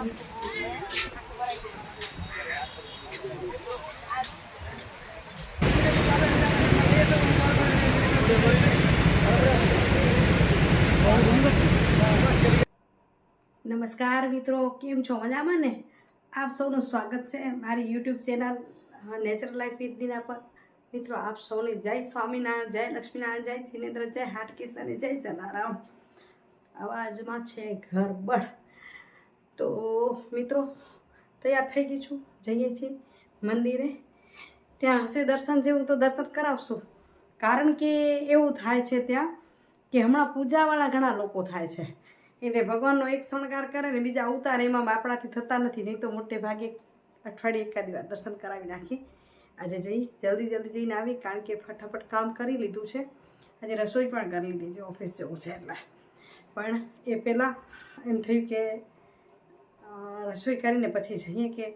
નમસ્કાર મિત્રો, કેમ છો? મજામાં ને? આપ સૌનું સ્વાગત છે મારી YouTube channel natural life with Dina પર. મિત્રો, આપ સૌને જય સ્વામિનારાયણ, જય લક્ષ્મીનારાયણ, જય જિનેન્દ્ર, જય હાટકેશ અને જય જલારામ. અવાજમાં છે ગરબડ તો મિત્રો, તૈયાર થઈ ગઈ છું. જઈએ છીએ મંદિરે. ત્યાં હશે દર્શન જેવું તો દર્શન કરાવશું. કારણ કે એવું થાય છે ત્યાં કે હમણાં પૂજાવાળા ઘણા લોકો થાય છે. એટલે ભગવાનનો એક શણગાર કરે ને બીજા અવતાર એમાં આપણાથી થતા નથી. નહીં તો મોટે ભાગે અઠવાડિયે એકાદી વાર દર્શન કરાવી નાખી. આજે જઈ, જલ્દી જલ્દી જઈને આવી, કારણ કે ફટાફટ કામ કરી લીધું છે. આજે રસોઈ પણ કરી લીધી છે, ઓફિસ જવું છે એટલે. પણ એ પહેલાં એમ થયું કે રસોઈ કરીને પછી જઈએ કે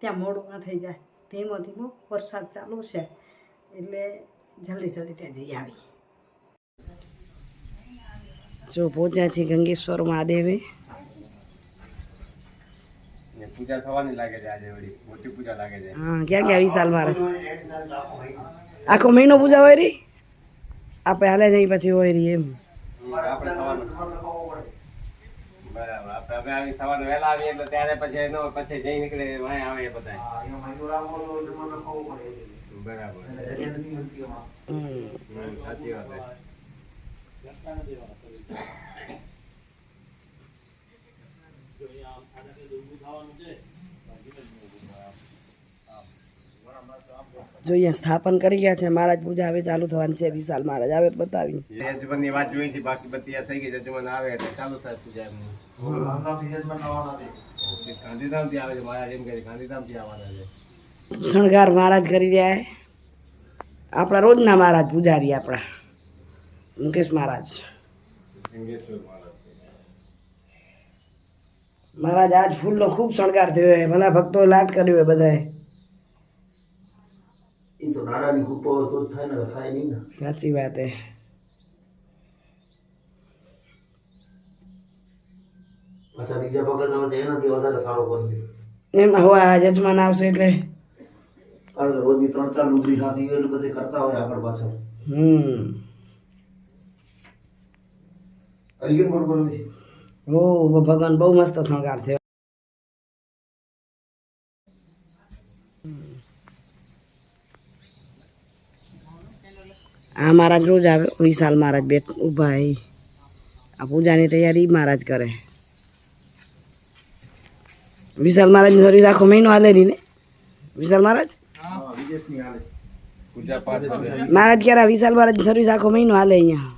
ત્યાં મોડું ન થઈ જાય. ધીમો ધીમો વરસાદ ચાલુ છે એટલે જલ્દી જલ્દી ત્યાં જઈ આવી જો પહોંચ્યા છીએ ગંગેશ્વર મહાદેવે. પૂજા થવાની લાગે છે આજે વળી. મોટી પૂજા લાગે છે. હા ક્યાં ગયા વિશાલ મારે? આખો મહિનો પૂજા હોય રી? આપણે હાલે જઈ પછી હોય રી એમ. આપણે થવાનું આપણે આવી સવારે વહેલા આવીએ એટલે ત્યારે પછી એનો પછી જઈ નીકળે વાય આવે બધા બરાબર. સાચી વાત જોઈએ સ્થાપન કરી ગયા છે. મહારાજ પૂજા હવે ચાલુ થવાની છે વિશાલ મહારાજ આવે તો બતાવી યજમાનની વાત જોઈ હતી બાકી બધી થઈ ગઈ યજમાન આવે એટલે ચાલુ થાય પૂજા એમની ગાંધીધામથી આવે છે મારા એમ કહે ગાંધીધામથી આવવાના છે. શણગાર મહારાજ કરી રહ્યા છે. આપણા રોજના મહારાજ પૂજારી આપણા. મુકેશ મહારાજ. મહારાજ. મહારાજ આજ ફૂલનો ખૂબ શણગાર થયો છે. ભલા ભક્તો લાટ કર્યો હોય બધાએ. એ તો નાણાંની કૂપો હોય તો થાય ને થાય નહીં ને. સાચી વાત હે. પાછા બીજા તમે તો એનાથી વધારે સારો કરશે એમ હવે આ યજમાન આવશે એટલે. કારણ કે રોજની ત્રણ ચાર લુગડી ખાતી હોય એટલે બધે કરતા હોય આગળ પાછળ. હમ. ગયું બરોબર ઓ ભગવાન બહુ મસ્ત શણગાર થયો. આ મહારાજ રોજ આવે. વિશાલ મહારાજ બેઠ ઊભા એ આ પૂજાની તૈયારી મહારાજ કરે. વિશાલ મહારાજની સર્વિસ આખો મહિનો હાલે નહીં ને? વિશાલ મહારાજ? મહારાજ ક્યારે વિશાલ મહારાજની સર્વિસ આખો મહિનો હાલે અહીંયા.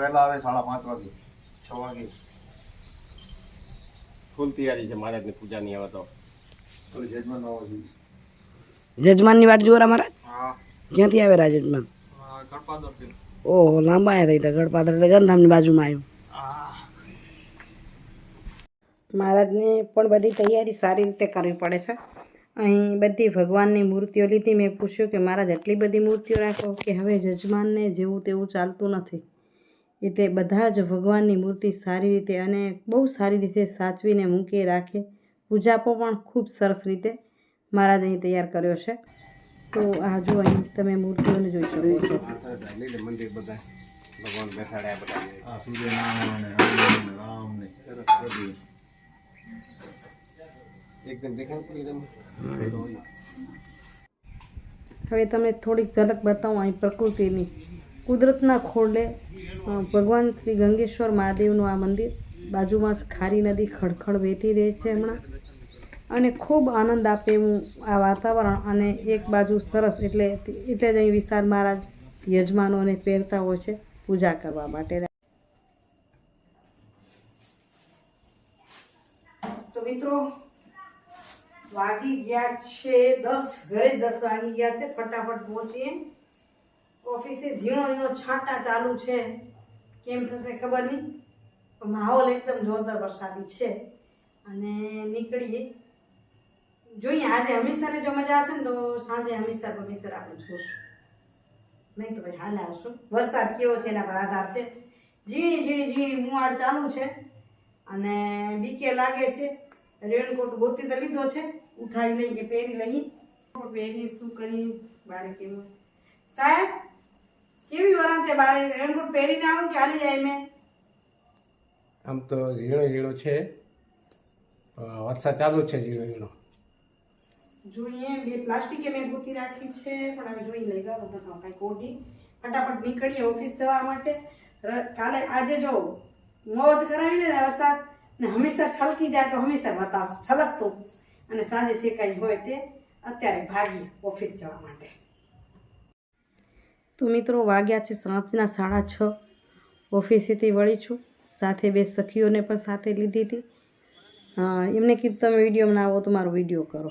વહેલા આવે સાડા પાંચ વાગે છ વાગે. ફૂલ તૈયારી છે મહારાજની પૂજાની આવે તો. જજમાનની વાટ જોરા મહારાજ. હા. ક્યાંથી આવે રાજેટમાં? ઓહો લાંબા આવ્યા હતા ગઢપાદર એટલે ગંધામની બાજુમાં આવ્યું. મહારાજને પણ બધી તૈયારી સારી રીતે કરવી પડે છે. અહીં બધી ભગવાનની મૂર્તિઓ લીધી. મેં પૂછ્યું કે મહારાજ એટલી બધી મૂર્તિઓ રાખો કે હવે જજમાનને જેવું તેવું ચાલતું નથી. એટલે બધા જ ભગવાનની મૂર્તિ સારી રીતે અને બહુ સારી રીતે સાચવીને મૂકી રાખે. પૂજાપો પણ ખૂબ સરસ રીતે મહારાજ અહીં તૈયાર કર્યો છે. તો આ જો અહીં તમે મૂર્તિઓને જોઈ શકો છો. મંદિર બધા ભગવાન બેસાડ્યા બધા. સૂર્યનારાયણ રામ ને એકદમ હવે તમને થોડીક ઝલક બતાવું અહીં પ્રકૃતિની. કુદરતના ખોરડે ભગવાન શ્રી ગંગેશ્વર મહાદેવનું આ મંદિર બાજુમાં જ ખારી નદી ખડખડ વહેતી રહે છે હમણાં. અને ખૂબ આનંદ આપે એવું આ વાતાવરણ અને એક બાજુ સરસ એટલે એટલે જ અહીં વિશાળ મહારાજ યજમાનોને પહેરતા હોય છે પૂજા કરવા માટે. તો મિત્રો, વાગી ગયા છે દસ, ઘરે દસ વાગી ગયા છે, ફટાફટ પહોંચીએ. ઓફિસે ઝીણો ઝીણો છાંટા ચાલુ છે. કેમ થશે ખબર નહીં માહોલ એકદમ જોરદાર વરસાદી છે. અને નીકળીએ. જોઈએ, આજે હમીસરે જો મજા હશે ને તો સાંજે હમીસર હમીસર આપણે જોશું. નહીં તો પછી હાલે આવશું. વરસાદ કેવો છે એના પર આધાર છે. ઝીણી ઝીણી ઝીણી મુવાડ ચાલુ છે અને બીકે લાગે છે. રેનકોટ ગોતી તો લીધો છે. ઉઠાવી લઈ કે પહેરી લઈ પહેરી શું કરી બારે કેવું? સાહેબ, કેવી વરાંતે બારે રેનકોટ પહેરીને આવું કે હાલી જાય મેં આમ તો ઝીણો ઝીણો છે વરસાદ ચાલુ છે ઝીણો ઝીણો જોઈએ, બે પ્લાસ્ટિકે મેં ગોતી રાખી છે, પણ હવે જોઈ લઈ ગયો બસ કાંઈ કોટી ફટાફટ નીકળીએ ઓફિસ જવા માટે. કાલે આજે જો મોજ કરાવીને ને વરસાદ, ને હંમેશા છલકી જાય તો હંમેશા બતાવશું છલકતું. અને સાંજે જે કાંઈ હોય તે અત્યારે ભાગીએ ઓફિસ જવા માટે. તો મિત્રો, વાગ્યા છે સાંજના સાડા છ. ઓફિસેથી વળી છું. સાથે બે સખીઓને પણ સાથે લીધી હતી. હા, એમને કીધું, તમે વીડિયો બનાવો તો મારો વીડિયો કરો.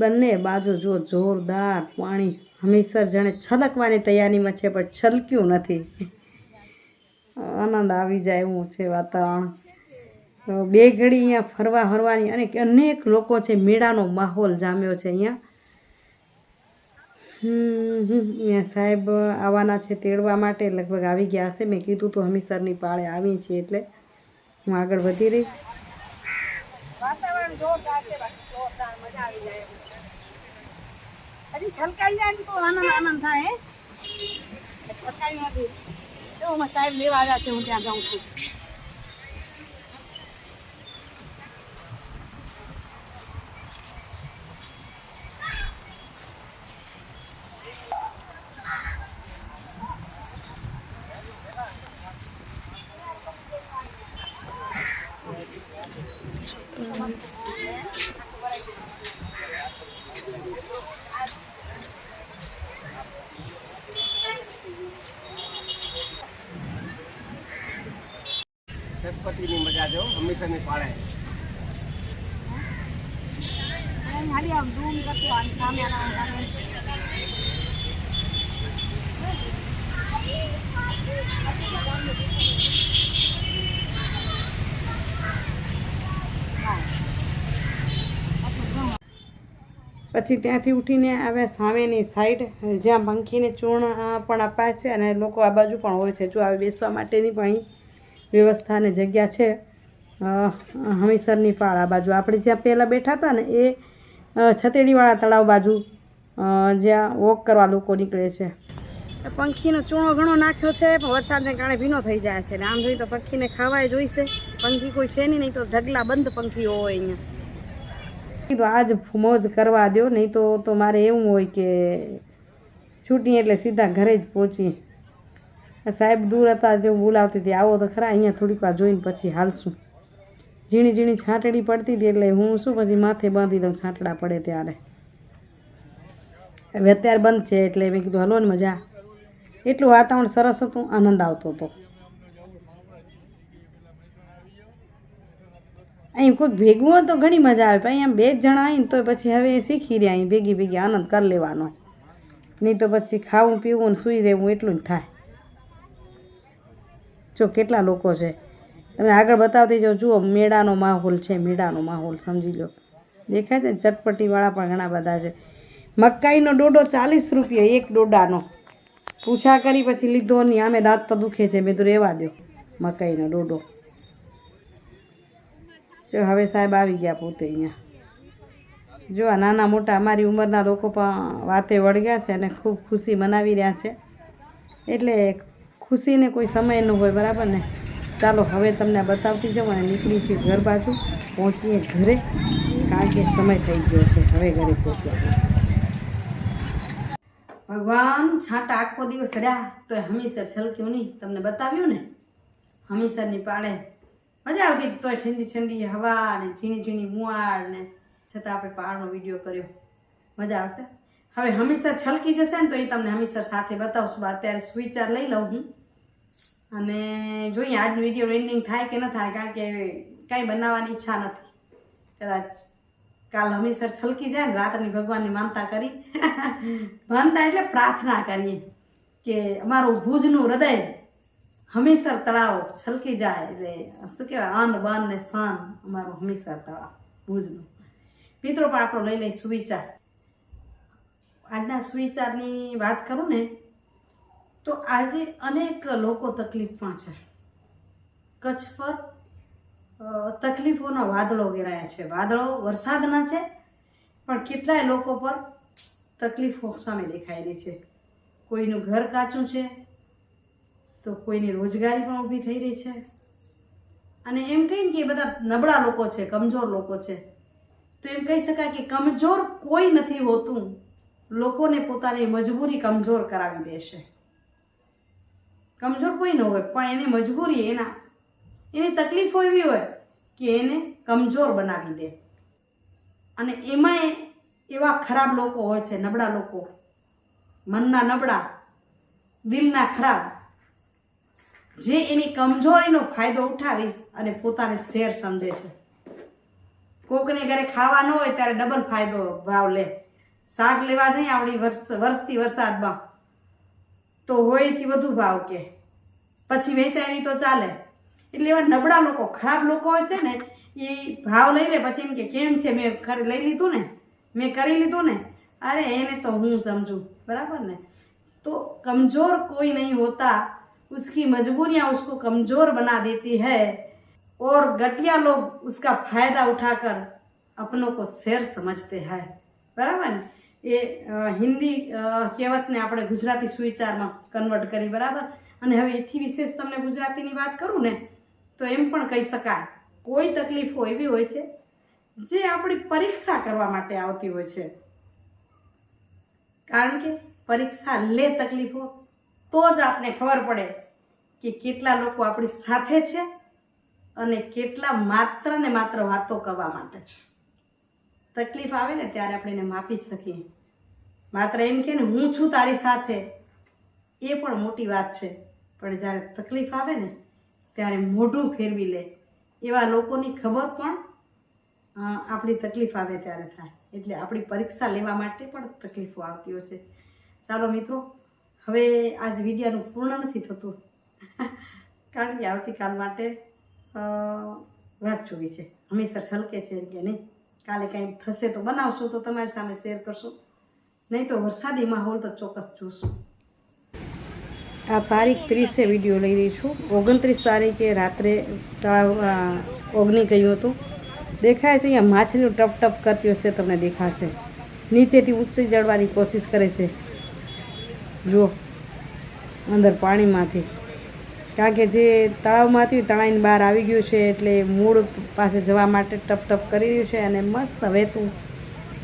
બંને બાજુ જો જોરદાર પાણી, હમીસર જાણે છલકવાની તૈયારીમાં છે, પણ છલક્યું નથી. આનંદ આવી જાય એવું છે વાતાવરણ. બે ઘડી અહીંયા ફરવા ફરવાની અને અનેક લોકો છે, મેળાનો માહોલ જામ્યો છે અહીંયા. અહીંયા સાહેબ આવવાના છે, તેડવા માટે લગભગ આવી ગયા હશે. મેં કીધું તો હમીસરની પાળે આવી છીએ એટલે હું આગળ વધી રહી. વાતાવરણ જોરદાર છે, બાકી જોરદાર મજા આવી જાય હજી છલકાઈ જાય ને તો આનંદ આનંદ થાય છલકાયું નથી. જો સાહેબ લેવા આવ્યા છે, હું ત્યાં જાઉં છું. ગણપતિની મજા જો પાડે. પાળે આમ ઝૂમ કરતો આમ સામે પછી ત્યાંથી ઉઠીને આવ્યા સામેની સાઈડ જ્યાં પંખીને ચૂર્ણ પણ અપાય છે અને લોકો આ બાજુ પણ હોય છે. જો આવી બેસવા માટેની પણ વ્યવસ્થા અને જગ્યા છે. હમીસરની પાળ આ બાજુ. આપણે જ્યાં પહેલાં બેઠા હતા ને એ છતેડીવાળા તળાવ બાજુ જ્યાં વોક કરવા લોકો નીકળે છે. પંખીનો ચૂણો ઘણો નાખ્યો છે પણ વરસાદને કારણે ભીનો થઈ જાય છે. આમ જોઈએ તો પંખીને ખાવાય જોઈશે. પંખી કોઈ છે નહીં નહીં તો ઢગલા બંધ પંખીઓ હોય અહીંયા. કીધું આજ મોજ કરવા દો નહીં તો તો મારે એવું હોય કે છૂટી એટલે સીધા ઘરે જ પહોંચી. સાહેબ દૂર હતા તે બોલાવતી હતી આવો તો ખરા અહીંયા થોડીક વાર જોઈને પછી હાલશું. ઝીણી ઝીણી છાંટડી પડતી હતી એટલે હું શું પછી માથે બાંધી દઉં છાંટડા પડે ત્યારે. હવે અત્યારે બંધ છે એટલે મેં કીધું, હલો ને મજા. એટલું વાતાવરણ સરસ હતું, આનંદ આવતો હતો. અહીં કોઈ ભેગું હોય તો ઘણી મજા આવે, પણ અહીંયા બે જ જણા આવીને તો પછી હવે શીખી રહ્યા, અહીં ભેગી ભેગી આનંદ કરી લેવાનો. નહીં તો પછી ખાવું પીવું ને સૂઈ રહેવું, એટલું જ થાય. જો કેટલા લોકો છે. તમે આગળ બતાવતી જાઓ, જુઓ, મેળાનો માહોલ છે, મેળાનો માહોલ, સમજી લો. દેખાય છે ચટપટીવાળા પણ ઘણા બધા છે. મકાઈનો ડોડો ચાલીસ રૂપિયા, એક ડોડાનો. પૂછા કરી પછી લીધો નહીં, આમે દાંત તો દુખે છે, મેં તો રહેવા દો મકાઈનો ડોડો. જો હવે સાહેબ આવી ગયા પોતે અહીંયા. જો નાના મોટા, અમારી ઉંમરના લોકો પણ વાતે વળગ્યા છે અને ખૂબ ખુશી મનાવી રહ્યા છે. એટલે ખુશીને કોઈ સમય ન હોય, બરાબર ને? ચાલો, હવે તમને બતાવતી જાઉં અને નીકળી છીએ ઘર બાજુ. પહોંચીએ ઘરે, કારણ કે સમય થઈ ગયો છે. હવે ઘરે પહોંચ્યા ભગવાન, છાંટા આખો દિવસ રહ્યા. તો હમીસર છલક્યું નહીં. તમને બતાવ્યું ને? હમીસરની પાળે મજા આવતી તોય ઠંડી ઠંડી હવા ને ઝીણી ઝીણી મુવાડ ને છતાં આપણે પહાડનો વીડિયો કર્યો. મજા આવશે. હવે હમીસર છલકી જશે ને તો એ તમને હમીસર સાથે બતાવશું. અત્યારે સ્વિચાર લઈ લઉં હું. અને જોઈએ આજનો વીડિયો એન્ડિંગ થાય કે ન થાય કારણ કે કાંઈ બનાવવાની ઈચ્છા નથી. કદાચ કાલ હમીસર છલકી જાય ને રાતની ભગવાનની માનતા કરી. માનતા એટલે પ્રાર્થના કરીએ કે અમારું ભુજનું હૃદય હમીસર તળાવ છલકી જાય. એટલે શું કહેવાય અન્ન બન ને સન અમારું હમીસર તળાવ ભુજનું. મિત્રો પણ આપણો લઈ લઈ સુવિચાર. આજના સુવિચારની વાત કરું ને તો આજે અનેક લોકો તકલીફમાં છે. કચ્છ પર તકલીફોના વાદળો ઘેરાયા છે. વાદળો વરસાદના છે, પણ કેટલાય લોકો પર તકલીફો સામે દેખાયેલી છે. કોઈનું ઘર કાચું છે, તો કોઈની રોજગારી પણ ઊભી થઈ રહી છે. અને એમ કહીને કે એ બધા નબળા લોકો છે, કમજોર લોકો છે, તો એમ કહી શકાય કે કમજોર કોઈ નથી હોતું. લોકોને પોતાની મજબૂરી કમજોર કરાવી દેશે. કમજોર કોઈ ન હોય, પણ એની મજબૂરી એના, એની તકલીફો એવી હોય કે એને કમજોર બનાવી દે. અને એમાંય એવા ખરાબ લોકો હોય છે, નબળા લોકો, મનના નબળા, દિલના ખરાબ, જે એની કમજોરીનો ફાયદો ઉઠાવી અને પોતાને શેર સમજે છે. કોકને ઘરે ખાવા ન હોય ત્યારે ડબલ ફાયદો ભાવ લે. શાક લેવા જઈએ આવડી વર્ષ, વર્ષથી વરસાદમાં. તો હોયથી વધુ ભાવ કે પછી વેચાય નહીં તો ચાલે એટલે એવા નબળા લોકો ખરાબ લોકો હોય છે ને એ ભાવ લઈ લે પછી એમ કે કેમ છે મેં ખરે લઈ લીધું ને મેં કરી લીધું ને અરે એને તો હું સમજું બરાબર ને तो कमज़ोर कोई नहीं होता उसकी मजबूरियां उसको कमज़ोर बना देती है और घटिया लोग उसका फ़ायदा उठाकर अपनों को शेर समझते हैं બરાબર ને એ હિન્દી કહેવતને આપણે ગુજરાતી સુવિચારમાં કન્વર્ટ કરી, બરાબર? અને હવે એથી વિશેષ તમને ગુજરાતીની વાત કરું ને, તો એમ પણ કહી શકાય. કોઈ તકલીફો એવી હોય છે, જે આપણી પરીક્ષા કરવા માટે આવતી હોય છે. કારણ કે પરીક્ષા લે તકલીફો, તો જ આપણે ખબર પડે કે કેટલા લોકો આપણી સાથે છે અને કેટલા માત્ર ને માત્ર વાતો કરવા માટે છે. તકલીફ આવે ને ત્યારે આપણે એને માપી શકીએ. માત્ર એમ કે ને, હું છું તારી સાથે. એ પણ મોટી વાત છે. પણ જ્યારે તકલીફ આવે ને, ત્યારે મોઢું ફેરવી લે. એવા લોકોની ખબર પણ આપણી તકલીફ આવે ત્યારે થાય. એટલે આપણી પરીક્ષા લેવા માટે પણ તકલીફો આવતી હોય છે. ચાલો મિત્રો, હવે આજ વિડીયાનું પૂર્ણ નથી થતું. કારણ કે આવતીકાલ માટે વાત જોવી છે. હંમેશા છલકે છે કે નહીં? કાલે કાંઈ થશે તો બનાવશું તો તમારી સામે શેર કરશું. નહીં તો વરસાદી માહોલ તો ચોક્કસ જોશું. આ તારીખ ત્રીસે વીડિયો લઈ રહી છું. ઓગણત્રીસ તારીખે રાત્રે તળાવ ઓગની ગયું હતું. દેખાય છે, અહીંયા માછલીઓ ટપ ટપ કરતી હશે, તમને દેખાશે. નીચેથી ઊંચી ચડવાની કોશિશ કરે છે. જુઓ, અંદર પાણીમાંથી. કારણ કે જે તળાવમાંથી તળાઈને બહાર આવી ગયું છે એટલે મૂળ પાસે જવા માટે ટપ ટપ કરી રહ્યું છે અને મસ્ત વહેતું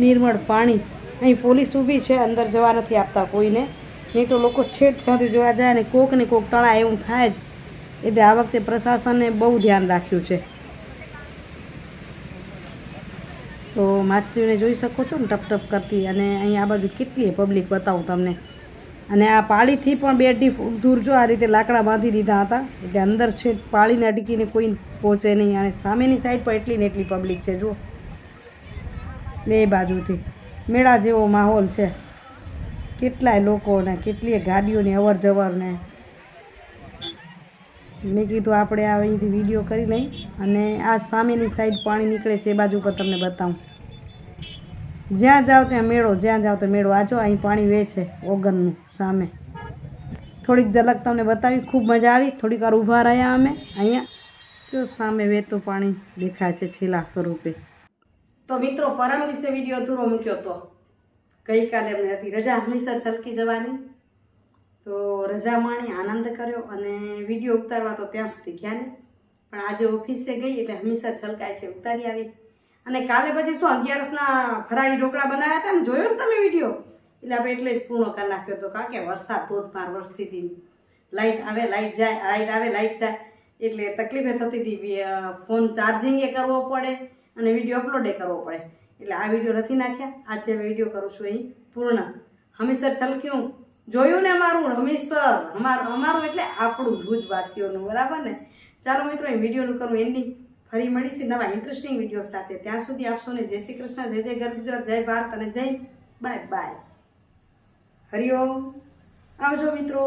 નિર્મળ પાણી. અહીં પોલીસ ઊભી છે, અંદર જવા નથી આપતા કોઈને. નહીં તો લોકો છેડ થતું જોવા જાય ને કોક ને કોક તળાવ એવું થાય જ. એટલે આ વખતે પ્રશાસને બહુ ધ્યાન રાખ્યું છે. તો માછલીઓને જોઈ શકો છો ને ટપ ટપ કરતી અને અહીં આ બાજુ કેટલી પબ્લિક બતાવું તમને. અને આ પાળીથી પણ બે ફૂટ દૂર જો આ રીતે લાકડા બાંધી દીધા હતા, એટલે અંદર છે પાળીને અટકીને કોઈ પહોંચે નહીં. અને સામેની સાઈડ પણ એટલી ને એટલી પબ્લિક છે, જુઓ. બે બાજુથી. મેળા જેવો માહોલ છે. કેટલાય લોકોને, કેટલીય ગાડીઓની અવર જવરને મેં કીધું આપણે આ અહીંથી વીડિયો કરી લઈ અને આ સામેની સાઈડ પાણી નીકળે છે, એ બાજુ પર તમને બતાવું. જ્યાં જાઓ ત્યાં મેળો, જ્યાં જાઓ તો મેળો. આજો અહીં પાણી છે ઓગનનું સામે. થોડીક ઝલક તમને બતાવી, ખૂબ મજા આવી. થોડીક વાર ઊભા રહ્યા અમે અહીંયા. જો સામે વહેતું પાણી દેખાય છે છેલ્લા સ્વરૂપે. તો મિત્રો, પરમ દિવસે વીડિયો અધૂરો મૂક્યો હતો ગઈકાલે અમને હતી રજા. હંમેશા છલકી જવાની. તો રજા માણી આનંદ કર્યો અને વીડિયો ઉતારવા તો ત્યાં સુધી ગયા નહીં. પણ આજે ઓફિસે ગઈ એટલે હંમેશા છલકાય છે, ઉતારી આવી. અને કાલે પછી શું, અગિયારસના ફરાળી ઢોકળા બનાવ્યા હતા ને? જોયો ને તમે વીડિયો? એટલે આપણે એટલે જ પૂર્ણ કરી નાખ્યો હતો કારણ કે વરસાદ ધોધમાર વરસતી હતી. લાઇટ આવે લાઇટ જાય લાઇટ આવે લાઇટ જાય. એટલે તકલીફે થતી હતી ફોન ચાર્જિંગે કરવો પડે અને વીડિયો અપલોડે કરવો પડે. એટલે આ વીડિયો નથી નાખ્યા. આજે વીડિયો કરું છું અહીં, પૂર્ણ. હમીસર છલક્યું. જોયું ને અમારું? હમીસર. અમારું અમારું એટલે આપણું ભુજવાસીઓનું, બરાબર ને? ચાલો મિત્રો, એ વિડીયોનું કરું એન્ડિંગ ફરી મળી છે નવા ઇન્ટરેસ્ટિંગ વીડિયો સાથે. ત્યાં સુધી આપશો ને. જય શ્રી કૃષ્ણ, જય જય ગર ગુજરાત, જય ભારત અને જય બાય બાય. હરિઓમ આવજો મિત્રો.